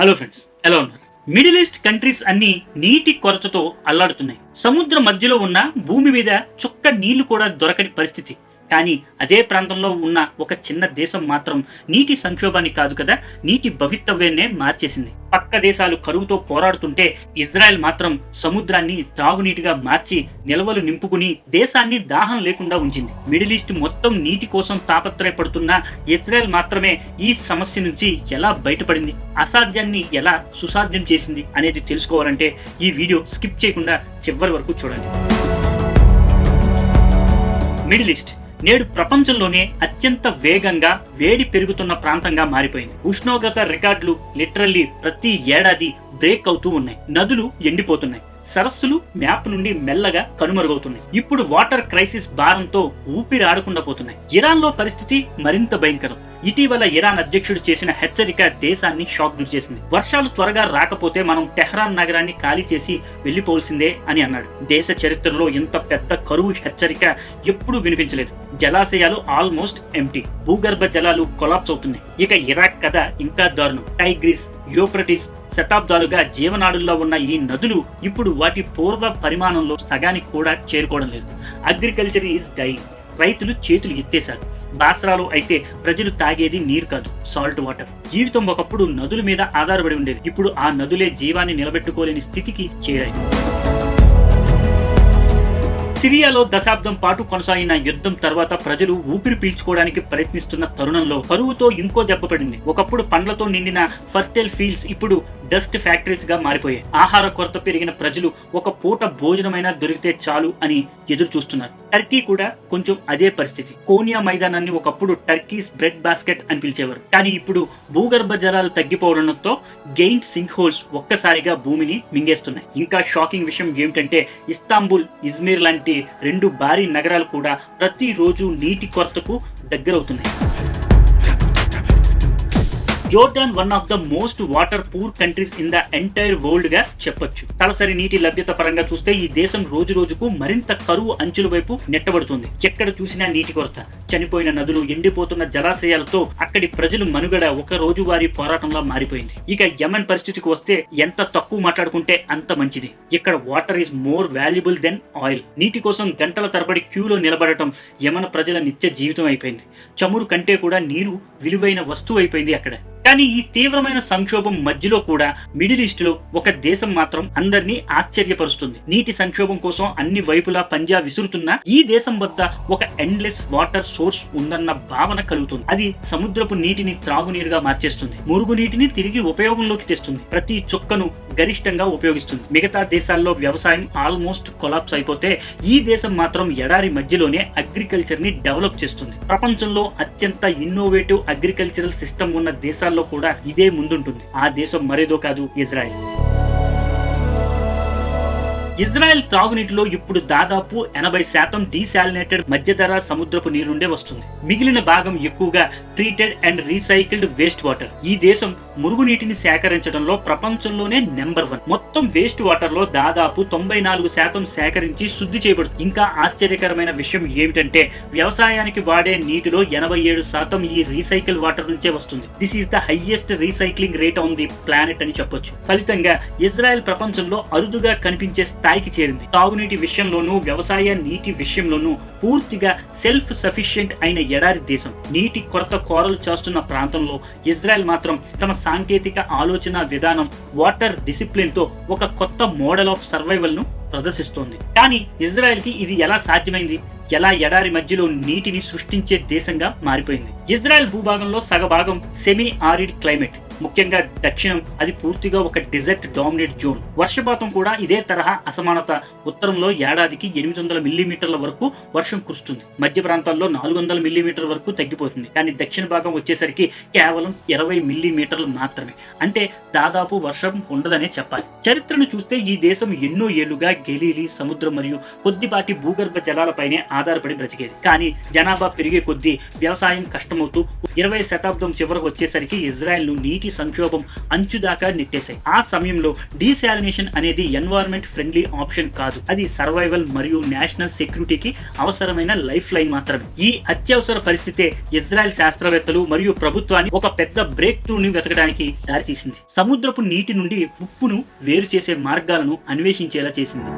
Hello friends ఎలా ఉన్నారు? Middle east countries అన్ని నీటి కొరతతో అల్లాడుతున్నాయి. సముద్ర మధ్యలో ఉన్న భూమి మీద చుక్క నీళ్ళు కూడా దొరకని పరిస్థితి. కానీ అదే ప్రాంతంలో ఉన్న ఒక చిన్న దేశం మాత్రం నీటి సంక్షోభాన్ని కాదు కదా నీటి భవితవ్యాన్నే మార్చేసింది. పక్క దేశాలు కరువుతో పోరాడుతుంటే ఇజ్రాయెల్ మాత్రం సముద్రాన్ని తాగునీటిగా మార్చి నిల్వలు నింపుకుని దేశాన్ని దాహం లేకుండా ఉంచింది. మిడిల్ ఈస్ట్ మొత్తం నీటి కోసం తాపత్రయపడుతున్న ఇజ్రాయెల్ మాత్రమే ఈ సమస్య నుంచి ఎలా బయటపడింది అసాధ్యాన్ని ఎలా సుసాధ్యం చేసింది అనేది తెలుసుకోవాలంటే ఈ వీడియో స్కిప్ చేయకుండా చివరి వరకు చూడండి. మిడిల్ ఈస్ట్ నేడు ప్రపంచంలోనే అత్యంత వేగంగా వేడి పెరుగుతున్న ప్రాంతంగా మారిపోయింది. ఉష్ణోగ్రత రికార్డులు లిటరల్లీ ప్రతి ఏడాది బ్రేక్ అవుతూ ఉన్నాయి. నదులు ఎండిపోతున్నాయి. సరస్సులు మ్యాప్ నుండి మెల్లగా కనుమరుగవుతున్నాయి. ఇప్పుడు వాటర్ క్రైసిస్ భారంతో ఊపిరి ఆడకుండా పోతున్నాయి. ఇరాన్లో పరిస్థితి మరింత భయంకరం. ఇటీవల ఇరాన్ అధ్యక్షుడు చేసిన హెచ్చరిక దేశాన్ని షాక్ గురి చేసింది వర్షాలు త్వరగా రాకపోతే మనం టెహ్రాన్ నగరాన్ని ఖాళీ చేసి వెళ్ళిపోవలసిందే అని అన్నాడు. దేశ చరిత్రలో ఇంత పెద్ద కరువు హెచ్చరిక ఎప్పుడూ వినిపించలేదు. జలాశయాలు ఆల్మోస్ట్ ఎంటీ భూగర్భ జలాలు కొలాప్స్ అవుతున్నాయి. ఇక ఇరాక్ కథ ఇంకా దారుణం. టైగ్రిస్ యూప్రటిస్ శతాబ్దాలుగా జీవనాడుల్లో ఉన్న ఈ నదులు ఇప్పుడు వాటి పూర్వ పరిమాణంలో సగానికి కూడా చేరుకోవడం లేదు. అగ్రికల్చర్ ఈజ్ డై రైతులు చేతులు ఎత్తేశారు. బాసరాలు అయితే ప్రజలు తాగేది నీరు కాదు సాల్ట్ వాటర్ జీవితం ఒకప్పుడు నదుల మీద ఆధారపడి ఉండేది. ఇప్పుడు ఆ నదులే జీవాన్ని నిలబెట్టుకోలేని స్థితికి చేరాయి. సిరియాలో దశాబ్దం పాటు కొనసాగిన యుద్ధం తర్వాత ప్రజలు ఊపిరి పీల్చుకోవడానికి ప్రయత్నిస్తున్న తరుణంలో కరువుతో ఇంకో దెబ్బ పడింది. ఒకప్పుడు పండ్లతో నిండిన ఫర్టైల్ ఫీల్డ్స్ ఇప్పుడు డస్ట్ ఫ్యాక్టరీస్గా మారిపోయాయి. ఆహార కొరత పెరిగిన ప్రజలు ఒక పూట భోజనమైనా దొరికితే చాలు అని ఎదురు చూస్తున్నారు. టర్కీ కూడా కొంచెం అదే పరిస్థితి. కోనియా మైదానాన్ని ఒకప్పుడు టర్కీస్ బ్రెడ్ బాస్కెట్ అని పిలిచేవారు. కానీ ఇప్పుడు భూగర్భ జలాలు తగ్గిపోవడంతో గెయింట్ సింక్ హోల్స్ ఒక్కసారిగా భూమిని మింగేస్తున్నాయి. ఇంకా షాకింగ్ విషయం ఏమిటంటే ఇస్తాంబుల్ ఇజ్మీర్ లాంటి రెండు భారీ నగరాలు కూడా ప్రతిరోజు నీటి కొరతకు దగ్గరవుతున్నాయి. Jordan one of the most water poor countries in the entire వరల్డ్గా చెప్పొచ్చు. తలసరి నీటి లభ్యత పరంగా చూస్తే ఈ దేశం రోజు రోజుకు మరింత కరువు అంచుల వైపు నెట్టబడుతుంది. ఎక్కడ చూసినా నీటి కొరత చనిపోయిన నదులు ఎండిపోతున్న జలాశయాలతో అక్కడి ప్రజలు మనుగడ ఒక రోజు వారి పోరాటంలా మారిపోయింది. ఇక యమన్ పరిస్థితికి వస్తే ఎంత తక్కువ మాట్లాడుకుంటే అంత మంచిది. ఇక్కడ water is more valuable than oil. నీటి కోసం గంటల తరబడి క్యూలో నిలబడటం యమన ప్రజల నిత్య జీవితం అయిపోయింది. చమురు కంటే కూడా నీరు విలువైన వస్తువు అయిపోయింది అక్కడ. కానీ ఈ తీవ్రమైన సంక్షోభం మధ్యలో కూడా మిడిల్ ఈస్ట్లో ఒక దేశం మాత్రం అందరినీ ఆశ్చర్యపరుస్తుంది. నీటి సంక్షోభం కోసం అన్ని వైపులా పంజా విసురుతున్న ఈ దేశం వద్ద ఒక ఎండ్లెస్ వాటర్ సోర్స్ ఉందన్న భావన కలుగుతుంది. అది సముద్రపు నీటిని త్రాగునీరుగా మార్చేస్తుంది. మురుగు నీటిని తిరిగి ఉపయోగంలోకి తెస్తుంది. ప్రతి చుక్కను గరిష్టంగా ఉపయోగిస్తుంది. మిగతా దేశాల్లో వ్యవసాయం ఆల్మోస్ట్ కొలాప్స్ అయిపోతే ఈ దేశం మాత్రం ఎడారి మధ్యలోనే అగ్రికల్చర్ని డెవలప్ చేస్తుంది. ప్రపంచంలో అత్యంత ఇన్నోవేటివ్ అగ్రికల్చరల్ సిస్టమ్ ఉన్న విషయాల్లో కూడా ఇదే ముందుంటుంది. ఆ దేశం మరేదో కాదు ఇజ్రాయెల్. ఇజ్రాయెల్ తాగునీటిలో ఇప్పుడు దాదాపు ఎనభై శాతం డీసాలినేటెడ్ మధ్యధర సముద్రపు నీరుండే వస్తుంది. మిగిలిన భాగం ఎక్కువగా treated and recycled waste water. ఈ దేశం మురుగునీటిని సేకరించడంలో ప్రపంచంలోనే నెంబర్ వన్. మొత్తం వేస్ట్ వాటర్లో దాదాపు తొంభై నాలుగు శాతం సేకరించి శుద్ధి చేయబడుతుంది ఇంకా ఆశ్చర్యకరమైన విషయం ఏమిటంటే వ్యవసాయానికి వాడే నీటిలో ఎనభై ఏడు శాతం ఈ రీసైకిల్ వాటర్ నుంచే వస్తుంది. This is the highest recycling rate on the planet అని చెప్పొచ్చు. ఫలితంగా ఇజ్రాయెల్ ప్రపంచంలో అరుదుగా కనిపించే స్థాయి స్థాయికి చేరింది. తాగునీటి విషయంలోనూ వ్యవసాయ నీటి విషయంలోనూ పూర్తిగా సెల్ఫ్ సఫిషియెంట్ అయిన ఎడారి దేశం. నీటి కొరత కోరలు చేస్తున్న ప్రాంతంలో ఇజ్రాయెల్ మాత్రం తమ సాంకేతిక ఆలోచన విధానం వాటర్ డిసిప్లిన్తో ఒక కొత్త మోడల్ ఆఫ్ సర్వైవల్ను ప్రదర్శిస్తోంది. కానీ ఇజ్రాయెల్కి ఇది ఎలా సాధ్యమైంది? ఎలా ఎడారి మధ్యలో నీటిని సృష్టించే దేశంగా మారిపోయింది? ఇజ్రాయెల్ భూభాగంలో సగభాగం సెమీ ఆరిడ్ క్లైమేట్ ముఖ్యంగా దక్షిణం అది పూర్తిగా ఒక డిజర్ట్ డామినేట్ జోన్. వర్షపాతం కూడా ఇదే తరహా అసమానత. ఉత్తరంలో ఏడాదికి ఎనిమిది వందల మిల్లీమీటర్ల వరకు వర్షం కురుస్తుంది. మధ్య ప్రాంతాల్లో నాలుగు వందల మిల్లీమీటర్ల వరకు తగ్గిపోతుంది. కానీ దక్షిణ భాగం వచ్చేసరికి కేవలం ఇరవై మిల్లీమీటర్లు మాత్రమే. అంటే దాదాపు వర్షం ఉండదనే చెప్పాలి. చరిత్రను చూస్తే ఈ దేశం ఎన్నో ఏళ్ళుగా గెలీలి సముద్రం మరియు కొద్దిపాటి భూగర్భ జలాలపైనే ఆధారపడి బ్రతికేది. కానీ జనాభా పెరిగే కొద్దీ వ్యవసాయం కష్టమవుతూ ఇరవై శతాబ్దం చివరకు వచ్చేసరికి ఇజ్రాయెల్ను నీటి నీటి సంక్షోభం అంచుదాకా నెట్టేశాయి. ఆ సమయంలో డీశాలినేషన్ అనేది ఎన్వైరన్మెంట్ ఫ్రెండ్లీ ఆప్షన్ కాదు. అది సర్వైవల్ మరియు నేషనల్ సెక్యూరిటీకి అవసరమైన లైఫ్ లైన్ మాత్రమే. ఈ అత్యవసర పరిస్థితే ఇజ్రాయెల్ శాస్త్రవేత్తలు మరియు ప్రభుత్వాన్ని ఒక పెద్ద బ్రేక్ త్రూని వెతకడానికి దారితీసింది. సముద్రపు నీటి నుండి ఉప్పును వేరు చేసే మార్గాలను అన్వేషించేలా చేసింది.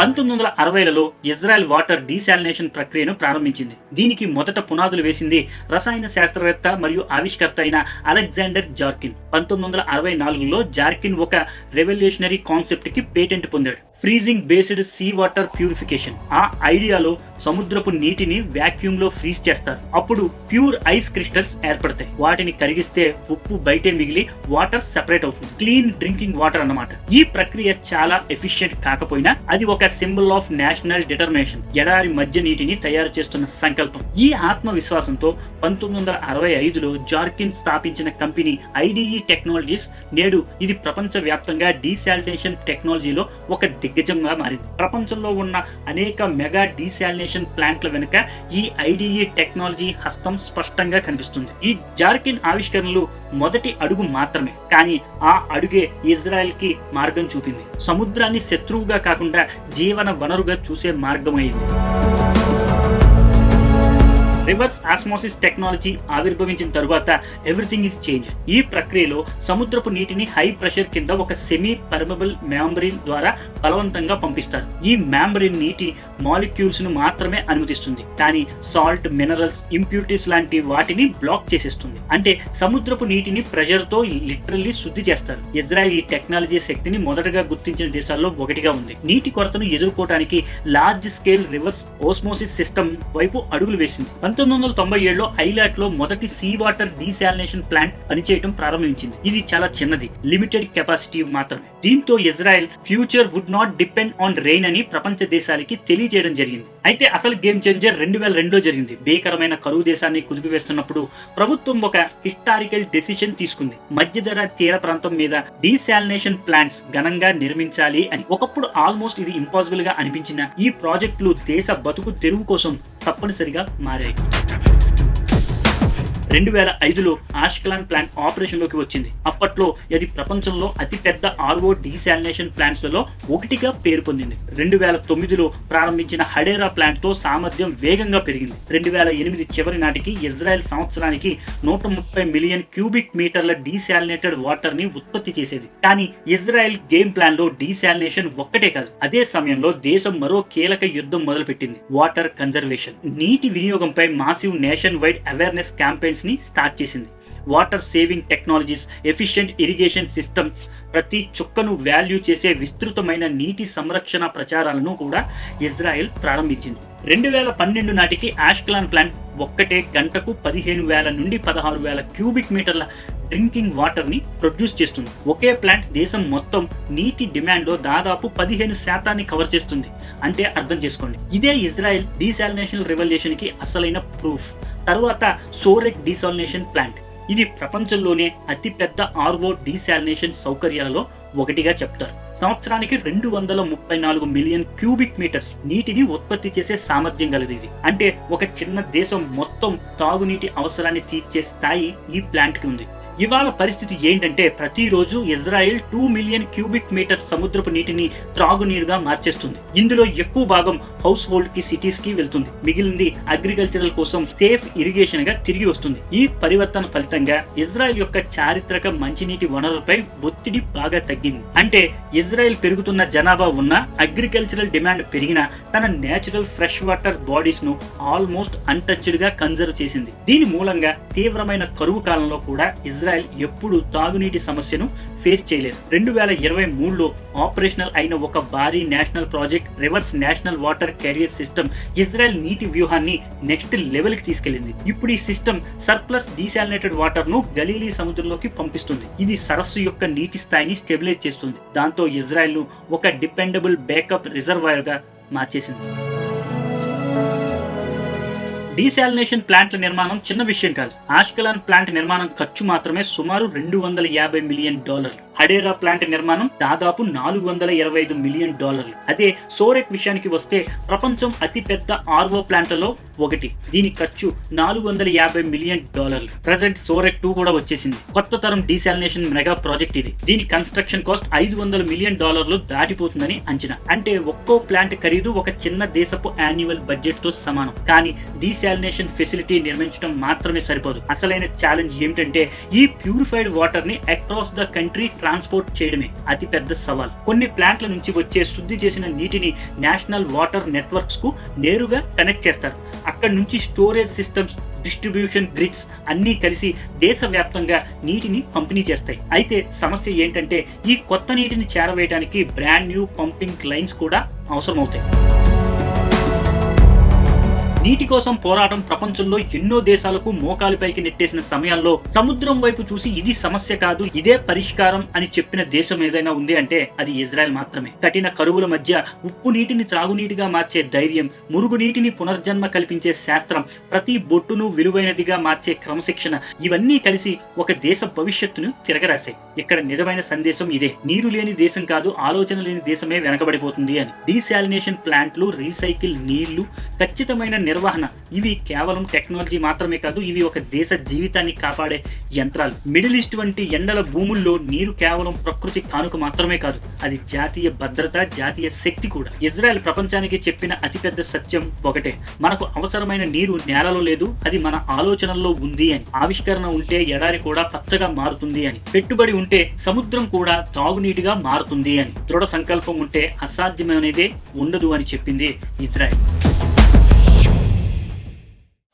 పంతొమ్మిది వందల అరవైలలో ఇజ్రాయెల్ వాటర్ డీశాలినేషన్ ప్రక్రియను ప్రారంభించింది. దీనికి మొదట పునాదులు వేసింది రసాయన శాస్త్రవేత్త మరియు ఆవిష్కర్త అయిన అలెగ్జాండర్ జార్కిన్. పంతొమ్మిది వందల అరవై నాలుగులో జార్కిన్ ఒక రెవల్యూషనరీ కాన్సెప్ట్కి పేటెంట్ పొందాడు. Freezing based sea water purification. ఆ ఐడియాలో సముద్రపు నీటిని వాక్యూమ్లో ఫ్రీజ్ చేస్తారు. అప్పుడు ప్యూర్ ఐస్ క్రిస్టల్స్ ఏర్పడతాయి. వాటిని కరిగిస్తే ఉప్పు బయటే మిగిలి వాటర్ సెపరేట్ అవుతుంది. క్లీన్ డ్రింకింగ్ వాటర్ అన్నమాట. ఈ ప్రక్రియ చాలా ఎఫిషియెంట్ కాకపోయినా అది ఒక సింబల్ ఆఫ్ నేషనల్ డిటర్మినేషన్. ఎడారి మధ్య నీటిని తయారు చేస్తున్న సంకల్పం. ఈ ఆత్మవిశ్వాసంతో పంతొమ్మిది వందల అరవై ఐదులో జార్కిన్ స్థాపించిన కంపెనీ ఐడిఈ టెక్నాలజీస్ నేడు ఇది ప్రపంచ వ్యాప్తంగా డీశాలినేషన్ టెక్నాలజీలో ఒక దిగ్గజంగా మారింది. ప్రపంచంలో ఉన్న అనేక మెగా డీశాలినేషన్ ప్లాంట్ల వెనుక ఈ ఐడిఈ టెక్నాలజీ హస్తం స్పష్టంగా కనిపిస్తుంది. ఈ జార్కిన్ ఆవిష్కరణలు మొదటి అడుగు మాత్రమే కానీ ఆ అడుగే ఇజ్రాయెల్కి మార్గం చూపింది. సముద్రాన్ని శత్రువుగా కాకుండా జీవన వనరుగా చూసే మార్గం అయింది. రివర్స్ ఆస్మోసిస్ టెక్నాలజీ ఆవిర్భవించిన తరువాత ఎవ్రీథింగ్ ఇస్ చేంజ్. ఈ ప్రక్రియలో సముద్రపు నీటిని హై ప్రెషర్ కింద ఒక సెమీ పర్మబుల్ మ్యాంబ్రిన్ ద్వారా బలవంతంగా పంపిస్తారు. ఈ మ్యాంబ్రిన్ నీటి మాలిక్యూల్స్ను మాత్రమే అనుమతిస్తుంది. కానీ సాల్ట్ మినరల్స్ ఇంప్యూరిటీస్ లాంటి వాటిని బ్లాక్ చేసేస్తుంది. అంటే సముద్రపు నీటిని ప్రెషర్తో లిటరల్లీ శుద్ధి చేస్తారు. ఇజ్రాయెల్ ఈ టెక్నాలజీ శక్తిని మొదటగా గుర్తించిన దేశాల్లో ఒకటిగా ఉంది. నీటి కొరతను ఎదుర్కోవడానికి large scale reverse osmosis system వైపు అడుగులు వేసింది. పంతొమ్మిది పంతొమ్మిది వందల తొంభై ఏడులో ఐలాట్లో మొదటి సీ వాటర్ డీశాలినేషన్ ప్లాంట్ పనిచేయడం ప్రారంభించింది. ఇది చాలా చిన్నది లిమిటెడ్ కెపాసిటీ మాత్రమే. దీంతో Israel future would not depend on rain అని ప్రపంచ దేశాలకి తెలియజేయడం జరిగింది. అయితే అసలు గేమ్ చేంజర్ రెండు వేల రెండులో జరిగింది. భీకరమైన కరువు దేశాన్ని కుదిపివేస్తున్నప్పుడు ప్రభుత్వం ఒక హిస్టారికల్ డెసిషన్ తీసుకుంది. మధ్యధర తీర ప్రాంతం మీద డీశాలినేషన్ ప్లాంట్స్ ఘనంగా నిర్మించాలి అని. ఒకప్పుడు ఆల్మోస్ట్ ఇది ఇంపాసిబుల్గా అనిపించిన ఈ ప్రాజెక్టులు దేశ బతుకు తెరువు కోసం తప్పనిసరిగా మారాయి. రెండు వేల ఐదులో ఆష్కలాన్ ప్లాంట్ ఆపరేషన్లోకి వచ్చింది. అప్పట్లో ఇది ప్రపంచంలో అతిపెద్ద ఆర్ఓ డీశాలినేషన్ ప్లాంట్స్లలో ఒకటిగా పేరు పొందింది. రెండు వేల తొమ్మిదిలో ప్రారంభించిన హడేరా ప్లాంట్తో సామర్థ్యం వేగంగా పెరిగింది. రెండు వేల ఎనిమిది చివరి నాటికి ఇజ్రాయెల్ సంవత్సరానికి నూట ముప్పై మిలియన్ క్యూబిక్ మీటర్ల డీశాలినేటెడ్ వాటర్ని ఉత్పత్తి చేసేది. కానీ ఇజ్రాయెల్ గేమ్ ప్లాన్లో డీశాలినేషన్ ఒక్కటే కాదు అదే సమయంలో దేశం మరో కీలక యుద్ధం మొదలుపెట్టింది వాటర్ కన్జర్వేషన్. నీటి వినియోగంపై massive nation wide awareness campaigns ని స్టార్ట్ చేసింది. Water saving technologies efficient irrigation system ప్రతి చుక్కను వాల్యూ చేసే విస్తృతమైన నీటి సంరక్షణ ప్రచారాలను కూడా ఇజ్రాయెల్ ప్రారంభించింది. రెండు వేల పన్నెండు నాటికి ఆష్క్లాన్ ప్లాంట్ ఒక్కటే గంటకు పదిహేను వేల నుండి పదహారు వేల క్యూబిక్ మీటర్ల డ్రింకింగ్ వాటర్ని ప్రొడ్యూస్ చేస్తుంది. ఒకే ప్లాంట్ దేశం మొత్తం నీటి డిమాండ్లో దాదాపు పదిహేను శాతాన్ని కవర్ చేస్తుంది అంటే అర్థం చేసుకోండి. ఇదే ఇజ్రాయెల్ డీసాలినేషన్ రెవల్యూషన్కి అసలైన ప్రూఫ్. తర్వాత సోరెక్ డీసాలినేషన్ ప్లాంట్. ఇది ప్రపంచంలోనే అతిపెద్ద ఆర్వో డీసాలినేషన్ సౌకర్యాలలో ఒకటిగా చెప్తారు. సంవత్సరానికి రెండు వందల ముప్పై నాలుగు మిలియన్ క్యూబిక్ మీటర్స్ నీటిని ఉత్పత్తి చేసే సామర్థ్యం గలది ఇది. అంటే ఒక చిన్న దేశం మొత్తం తాగునీటి అవసరాన్ని తీర్చే స్థాయి ఈ ప్లాంట్కి ఉంది. ఇవాళ పరిస్థితి ఏంటంటే ప్రతిరోజు Israel two million cubic metre సముద్రపు నీటిని త్రాగునీరుగా మార్చేస్తుంది. ఇందులో ఎక్కువ భాగం హౌస్ హోల్డ్కి సిటీస్కి వెళ్తుంది. మిగిలింది అగ్రికల్చరల్ కోసం సేఫ్ ఇరిగేషన్గా తిరిగి వస్తుంది. ఈ పరివర్తన ఫలితంగా ఇజ్రాయెల్ యొక్క చారిత్రక మంచినీటి వనరులపై ఒత్తిడి బాగా తగ్గింది. అంటే ఇజ్రాయెల్ పెరుగుతున్న జనాభా ఉన్న అగ్రికల్చరల్ డిమాండ్ పెరిగిన తన నేచురల్ ఫ్రెష్ వాటర్ బాడీస్ను ఆల్మోస్ట్ అన్టచ్డ్గా కన్జర్వ్ చేసింది. దీని మూలంగా తీవ్రమైన కరువు కాలంలో కూడా ఇజ్రాయెల్ ఎప్పుడు తాగునీటి సమస్యను ఫేస్ చేయలేదు. రెండు వేల ఇరవై మూడులో ఆపరేషనల్ అయిన ఒక భారీ national project reverse national water carrier system Israel నీటి వ్యూహాన్ని నెక్స్ట్ లెవెల్కి తీసుకెళ్ళింది ఇప్పుడు ఈ సిస్టమ్ సర్ప్లస్ డీసాలినేటెడ్ వాటర్ను గలీలీ సముద్రంలోకి పంపిస్తుంది. ఇది సరస్సు యొక్క నీటి స్థాయిని స్టెబిలైజ్ చేస్తుంది. దాంతో ఇజ్రాయెల్ను ఒక డిపెండబుల్ బ్యాకప్ రిజర్వాయర్గా మార్చేసింది. డీసాలినేషన్ ప్లాంట్ల నిర్మాణం చిన్న విషయం కాదు. ఆష్కలాన్ ప్లాంట్ నిర్మాణం ఖర్చు మాత్రమే సుమారు రెండు వందల యాభై మిలియన్ డాలర్లు. హడేరా ప్లాంట్ నిర్మాణం దాదాపు నాలుగు వందల ఇరవై ఐదు మిలియన్ డాలర్లు. అదే సోరెక్ విషయానికి వస్తే ప్రపంచం అతి పెద్ద ఆర్వో ప్లాంట్లలో ఒకటి. దీని ఖర్చు నాలుగు వందల యాభై మిలియన్ డాలర్లు. ప్రజెంట్ సోరెక్ టూ కూడా వచ్చేసింది. కొత్త తరం డీసాలినేషన్ మెగా ప్రాజెక్ట్ ఇది. దీని కన్స్ట్రక్షన్ కాస్ట్ ఐదు వందల మిలియన్ డాలర్లు దాటిపోతుందని అంచనా. అంటే ఒక్కో ప్లాంట్ ఖరీదు ఒక చిన్న దేశపు యాన్యువల్ బడ్జెట్తో సమానం. కానీ డీసాలినేషన్ ఫెసిలిటీ నిర్మించడం మాత్రమే సరిపోదు. అసలైన ఛాలెంజ్ ఏమిటంటే ఈ ప్యూరిఫైడ్ వాటర్ని అక్రాస్ ద కంట్రీ ట్రాన్స్పోర్ట్ చేయడమే అతిపెద్ద సవాల్. కొన్ని ప్లాంట్ల నుంచి వచ్చే శుద్ధి చేసిన నీటిని నేషనల్ వాటర్ నెట్వర్క్స్కు నేరుగా కనెక్ట్ చేస్తారు. అక్కడ నుంచి స్టోరేజ్ సిస్టమ్స్ డిస్ట్రిబ్యూషన్ గ్రిడ్స్ అన్నీ కలిసి దేశవ్యాప్తంగా నీటిని పంపిణీ చేస్తాయి. అయితే సమస్య ఏంటంటే ఈ కొత్త నీటిని చేరవేయడానికి బ్రాండ్ న్యూ పంపింగ్ లైన్స్ కూడా అవసరమవుతాయి. నీటి కోసం పోరాటం ప్రపంచంలో ఎన్నో దేశాలకు మోకాలిపైకి నెట్టేసిన సమయాల్లో సముద్రం వైపు చూసి ఇది సమస్య కాదు ఇదే పరిష్కారం అని చెప్పిన దేశం ఏదైనా ఉంది అంటే అది ఇజ్రాయెల్ మాత్రమే. కఠిన కరువుల మధ్య ఉప్పు నీటిని త్రాగునీటిగా మార్చే ధైర్యం మురుగు నీటిని పునర్జన్మ కల్పించే శాస్త్రం ప్రతి బొట్టును విలువైనదిగా మార్చే క్రమశిక్షణ ఇవన్నీ కలిసి ఒక దేశ భవిష్యత్తును తిరగరాశాయి. ఇక్కడ నిజమైన సందేశం ఇదే. నీరు లేని దేశం కాదు ఆలోచన లేని దేశమే వెనకబడిపోతుంది అని. డీశాలినేషన్ ప్లాంట్లు రీసైకిల్ నీళ్ళు ఖచ్చితమైన నిర్వహణ. ఇవి కేవలం టెక్నాలజీ మాత్రమే కాదు ఇవి ఒక దేశ జీవితాన్ని కాపాడే యంత్రాలు. మిడిల్ ఈస్ట్ వంటి ఎండల భూముల్లో నీరు కేవలం ప్రకృతి కానుక మాత్రమే కాదు అది జాతీయ భద్రత జాతీయ శక్తి కూడా. ఇజ్రాయెల్ ప్రపంచానికి చెప్పిన అతిపెద్ద సత్యం ఒకటే. మనకు అవసరమైన నీరు నేలలో లేదు అది మన ఆలోచనల్లో ఉంది అని. ఆవిష్కరణ ఉంటే ఎడారి కూడా పచ్చగా మారుతుంది అని. పెట్టుబడి ఉంటే సముద్రం కూడా తాగునీటిగా మారుతుంది అని. దృఢ సంకల్పం ఉంటే అసాధ్యమనేదే ఉండదు అని చెప్పింది ఇజ్రాయెల్.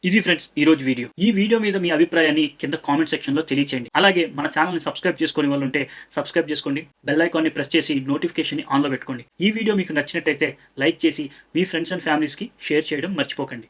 ఇది ఫ్రెండ్స్ ఈ రోజు వీడియో. ఈ వీడియో మీద మీ అభిప్రాయాన్ని కింద కామెంట్ సెక్షన్లో తెలియచేయండి. అలాగే మన ఛానల్ని సబ్స్క్రైబ్ చేసుకునే వాళ్ళు ఉంటే సబ్స్క్రైబ్ చేసుకోండి. బెల్ ఐకాన్ని ప్రెస్ చేసి నోటిఫికేషన్ని ఆన్లో పెట్టుకోండి. ఈ వీడియో మీకు నచ్చినట్టయితే లైక్ చేసి మీ ఫ్రెండ్స్ అండ్ ఫ్యామిలీస్కి షేర్ చేయడం మర్చిపోకండి.